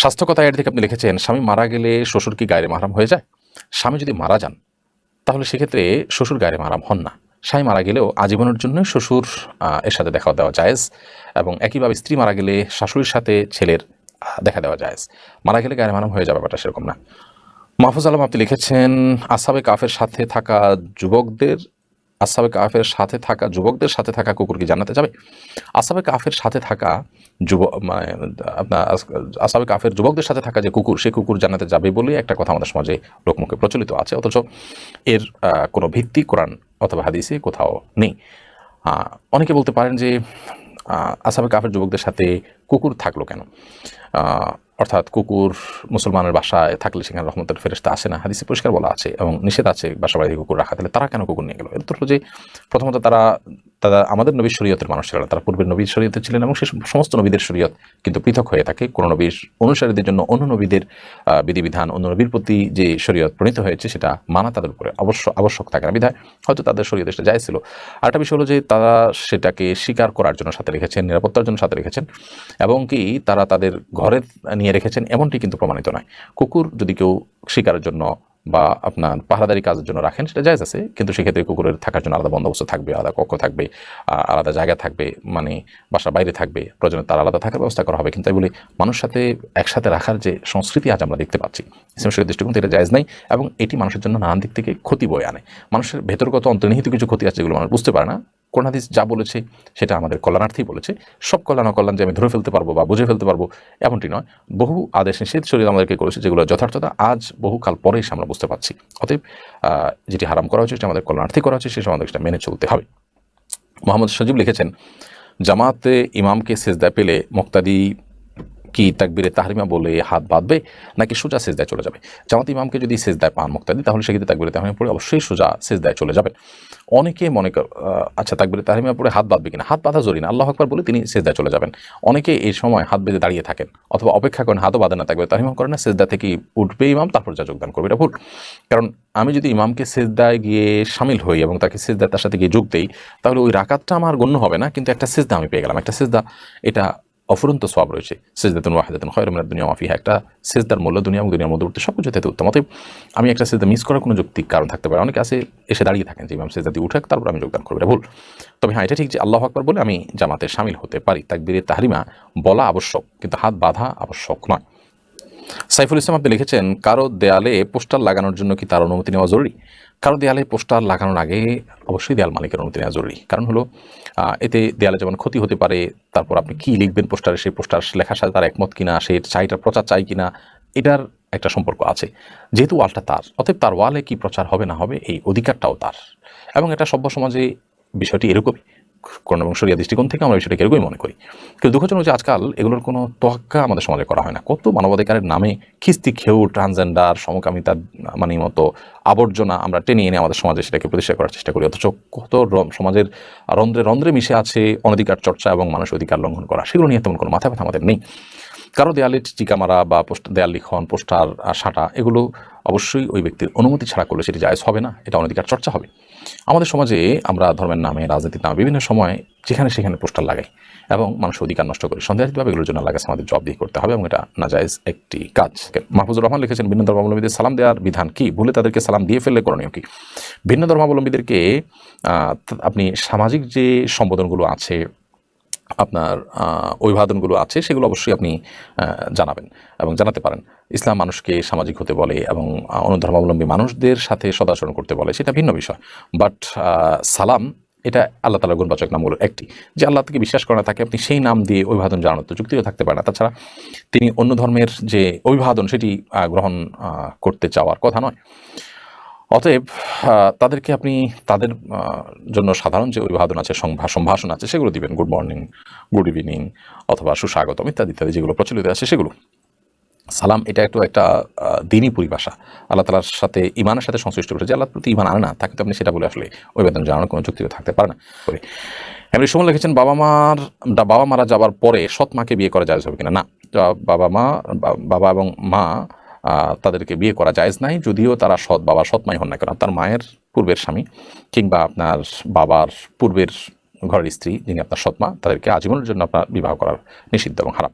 স্বাস্থ্যকতা এর থেকে আপনি লিখেছেন, স্বামী মারা গেলে শ্বশুর কি গায়ে মারাম হয়ে যায়? স্বামী যদি মারা যান, তাহলে সেক্ষেত্রে শ্বশুর গায়ে মারাম হন না। স্বামী মারা গেলেও আজীবনের জন্য শ্বশুর এর সাথে দেখা দেওয়া জায়েজ এবং একইভাবে স্ত্রী মারা গেলে শাশুড়ির সাথে ছেলের দেখা দেওয়া জায়েজ। মারা গেলে গায়ে মারাম হয়ে যাবে ব্যাপারটা সেরকম না। মাহফুজ আলম আপনি লিখেছেন, আসাবে কাফের সাথে থাকা যুবকদের আসাবে কাফের সাথে থাকা যুবকদের সাথে থাকা কুকুর কি জানাতে যাবে? আসাবে কাফের সাথে থাকা যুব মানে আপনার আসাবে কাফের যুবকদের সাথে থাকা যে কুকুর সেই কুকুর জানাতে যাবে বলে একটা কথা আমাদের সমাজে লোকমুখে প্রচলিত আছে, অথচ এর কোনো ভিত্তি কোরআন অথবা হাদিসে কোথাও নেই। অনেকে বলতে পারেন যে আসাবে কাফের যুবকদের সাথে কুকুর থাকল কেন? অর্থাৎ কুকুর মুসলমানের বাসায় থাকলে সেখানে রহমতের ফেরেস্তা আসে না, হাদিসে পরিষ্কার বলা আছে এবং নিষেধ আছে বাসা বাড়িতে কুকুর রাখা, তাহলে তারা কেন কুকুর নিয়ে গেল? এর তো যে প্রথমত তারা তারা আমাদের নবীর শরীয়তের মানুষ ছিল না, তারা পূর্বের নবীর শরীয়তে ছিলেন এবং সে সমস্ত নবীদের শরীয়ত কিন্তু পৃথক হয়ে থাকে। কোনো নবীর অনুসারীদের জন্য অন্য নবীদের বিধিবিধান, অন্য নবীর প্রতি যে শরীয়ত প্রণীত হয়েছে সেটা মানা তাদের উপরে অবশ্য, আবশ্যক থাকে না। বিধায় হয়তো তাদের শরীয়তে সেটা যায় ছিল। আরেকটা বিষয় হলো যে তারা সেটাকে স্বীকার করার জন্য সাথে রেখেছেন, নিরাপত্তার জন্য সাথে রেখেছেন এবং কি তারা তাদের ঘরে নিয়ে রেখেছেন এমনটি কিন্তু প্রমাণিত নয়। কুকুর যদি কেউ শিকারের জন্য বা আপনার পাহারাদারি কাজের জন্য রাখেন, সেটা জায়জ আছে। কিন্তু সেক্ষেত্রে কুকুরের থাকার জন্য আলাদা বন্দোবস্ত থাকবে, আলাদা কক্ষ থাকবে আলাদা জায়গা থাকবে মানে বাসার বাইরে থাকবে, প্রয়োজনে তার আলাদা থাকার ব্যবস্থা করা হবে। কিন্তু তাই মানুষ সাথে একসাথে রাখার যে সংস্কৃতি আজ আমরা দেখতে পাচ্ছি ইসলাম শরীর দৃষ্টিকোণ থেকে এটা জায়জ নাই এবং এটি মানুষের জন্য নানান দিক থেকে ক্ষতি বয়ে আনে। মানুষের ভেতরগত অন্তর্নিহিত কিছু ক্ষতি আছে যেগুলো মানুষ বুঝতে পারে না। কোন হাদিস যা বলেছে, সেটা আমাদের কল্যাণার্থেই বলেছে। সব কল্যাণ অকল্যাণ যে আমি ধরে ফেলতে পারব বা বুঝে ফেলতে পারব, এমনটি নয়। বহু আদেশ নিষেধ শরীর আমাদেরকে করেছে, যেগুলো যথার্থতা আজ বহুকাল পরে এসে আমরা বুঝতে পারছি। অতএব যেটি হারাম করা হয়েছে, সেটা আমাদের কল্যাণার্থী করা হয়েছে, সে সময় আমাদের সেটা মেনে চলতে হবে। মোহাম্মদ সজীব লিখেছেন, জামাতে ইমামকে সেজদা পেলে মুক্তাদি কি তাকবিরে তাহরিমা বলে হাত বাঁধবে, নাকি সোজা সেজদায় চলে যাবে? জামাত ইমামকে যদি সেজদায় পান মুক্তাদি, তাহলে সেক্ষেত্রে তাকবিরে তাহরিমা পড়ে অবশ্যই সোজা সেজদায় চলে যাবেন। অনেকে মনে আচ্ছা তাকবিরে তাহরিমা পড়ে হাত বাঁধবে কিনা? হাত বাঁধা জরুরি না। আল্লাহ আকবার বলে তিনি সেজদায় চলে যাবেন। অনেকে এই সময় হাত বেঁধে দাঁড়িয়ে থাকেন, অথবা অপেক্ষা করেন, হাতও বাঁধে না, তাকবিরে তাহরিমা করেন না, সেজদা থেকে উঠবে ইমাম, তারপর যা যোগদান করবে এটা ভুল। কারণ আমি যদি ইমামকে সেজদায় গিয়ে সামিল হই এবং তাকে সেজদায় তার সাথে গিয়ে যোগ দেই, তাহলে ওই রাকাতটা আমার গণ্য হবে না, কিন্তু একটা সেজদা আমি পেয়ে গেলাম। একটা সেজদা, এটা অফুরন্ত সব রয়েছে সেজদাতুন ওয়াহেদাতুন মানে দুনিয়া মাফিহা একটা সেজদার মূল্য দুনিয়া এবং দুনিয়ার মধ্যবর্তী সব কিছু থেকে উত্তম অতএব আমি একটা সেজদা মিস করার কোনো যৌক্তিক কারণ থাকতে পারে। অনেকে আছে এসে দাঁড়িয়ে থাকেন যে ইমাম সেজদা দিয়ে উঠে তারপর আমি যোগদান করব। এটা ভুল। তবে হ্যাঁ এটা ঠিক যে আল্লাহ আকবর বলে আমি জামাতে সামিল হতে পারি। তাকবীরে তাহরিমা বলা আবশ্যক, কিন্তু হাত বাঁধা আবশ্যক নয়। সাইফুল ইসলাম, আপনি লিখেছেন, কারও দেয়ালে পোস্টার লাগানোর জন্য কি তার অনুমতি নেওয়া জরুরি? কারও দেয়ালে পোস্টার লাগানোর আগে অবশ্যই দেয়াল মালিকের অনুমতি নেওয়া জরুরি। কারণ হলো এতে দেয়ালে যেমন ক্ষতি হতে পারে, তারপর আপনি কি লিখবেন পোস্টারে, সেই পোস্টার লেখার সাথে তার একমত কিনা, সে চাইটার প্রচার চাই কিনা, এটার একটা সম্পর্ক আছে। যেহেতু ওয়ালটা তার, অতএব তার ওয়ালে কি প্রচার হবে না হবে, এই অধিকারটাও তার। এবং এটা সভ্য সমাজে বিষয়টি এরকমই। কোন এবং সরিয়া দৃষ্টিকোণ থেকে আমরা বিষয়টাকে এরকমই মনে করি। কিন্তু দুঃখজনক যে আজকাল এগুলোর কোনো তোয়াক্কা আমাদের সমাজে করা হয় না। কত মানবাধিকারের নামে খিস্তি খেউ ট্রান্সজেন্ডার সমকামিতার মানে মতো আবর্জনা আমরা টেনে এনে আমাদের সমাজে সেটাকে প্রতিষ্ঠা করার চেষ্টা করি। অথচ কত সমাজের রন্ধ্রে রন্ধ্রে মিশে আছে অনধিকার চর্চা এবং মানুষ অধিকার লঙ্ঘন করা। সেগুলো নিয়ে তেমন কোনো মাথা ব্যথা আমাদের নেই। কারও দেয়ালে চিকা মারা বা পোস্ট দেয়াল লিখন, পোস্টার সাঁটা এগুলো অবশ্যই ওই ব্যক্তির অনুমতি ছাড়া করলে সেটি জায়জ হবে না, এটা অনধিকার চর্চা হবে। আমাদের সমাজে আমরা ধর্মের নামে, রাজনীতির নামে বিভিন্ন সময় যেখানে সেখানে পোস্টার লাগাই এবং মানুষের অধিকার নষ্ট করি। সন্দেহাতীতভাবে এগুলোর জন্য লাগাছে আমাদের জব দিয়ে করতে হবে এবং এটা নাজায়জ একটি কাজ। মাহফুজুর রহমান লিখেছেন, ভিন্ন ধর্মাবলম্বীদের সালাম দেওয়ার বিধান কি? ভুলে তাদেরকে সালাম দিয়ে ফেললে করণীয় কি? ভিন্ন ধর্মাবলম্বীদেরকে আপনি সামাজিক যে সম্বোধনগুলো আছে আপনার অভিবাদনগুলো আছে সেগুলো অবশ্যই আপনি জানাবেন এবং জানাতে পারেন। ইসলাম মানুষকে সামাজিক হতে বলে এবং আহ, অন্য ধর্মাবলম্বী মানুষদের সাথে সদাচরণ করতে বলে সেটা ভিন্ন বিষয়। বাট সালাম এটা আল্লাহ তালার গুণবাচক নামগুলোর একটি। যে আল্লাহ থেকে বিশ্বাস করা থাকে আপনি সেই নাম দিয়ে অভিবাদন জানানো তো যুক্তিও থাকতে পারে না। তাছাড়া তিনি অন্য ধর্মের যে অভিবাদন সেটি গ্রহণ করতে চাওয়ার কথা নয়। অতএব তাদেরকে আপনি তাদের জন্য সাধারণ যে অভিবাদন আছে সম্ভাষণ আছে, সেগুলো দিবেন। গুড মর্নিং গুড ইভিনিং অথবা সুস্বাগতম ইত্যাদি ইত্যাদি যেগুলো প্রচলিত আছে, সেগুলো। সালাম, এটা একটু একটা দিনই পরিভাষা। আল্লাহ তালার সাথে ইমানের সাথে সংশ্লিষ্ট করেছে যে আল্লাহর প্রতি ইমান আনে না, তাকে তো আপনি সেটা বলে আসলে বেতন জানানোর কোনো যুক্তি থাকতে পারে না। এমনি সময় লিখেছেন, বাবা মার বাবা মারা যাবার পরে সৎ মাকে বিয়ে করা যায় হবে কিনা? না। বাবা মা বাবা এবং মা তাদেরকে বিয়ে করা যায়জ নাই, যদিও তারা সৎ বাবা, সৎ মাই হন না কেন। তার মায়ের পূর্বের স্বামী কিংবা আপনার বাবার পূর্বের ঘরের স্ত্রী যিনি আপনার সৎ মা, তাদেরকে আজীবনের জন্য আপনার বিবাহ করার নিষিদ্ধ এবং হারাম।